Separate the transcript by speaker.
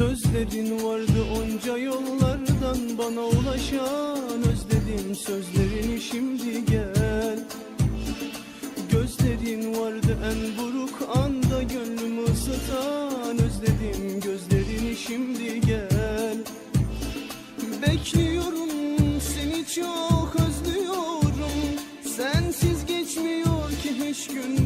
Speaker 1: Sözlerin vardı onca yollardan bana ulaşan. Özledim sözlerini şimdi gel. Gözlerin vardı en buruk anda gönlümü ısıtan. Özledim gözlerini şimdi gel. Bekliyorum seni çok özlüyorum. Sensiz geçmiyor ki hiç gün.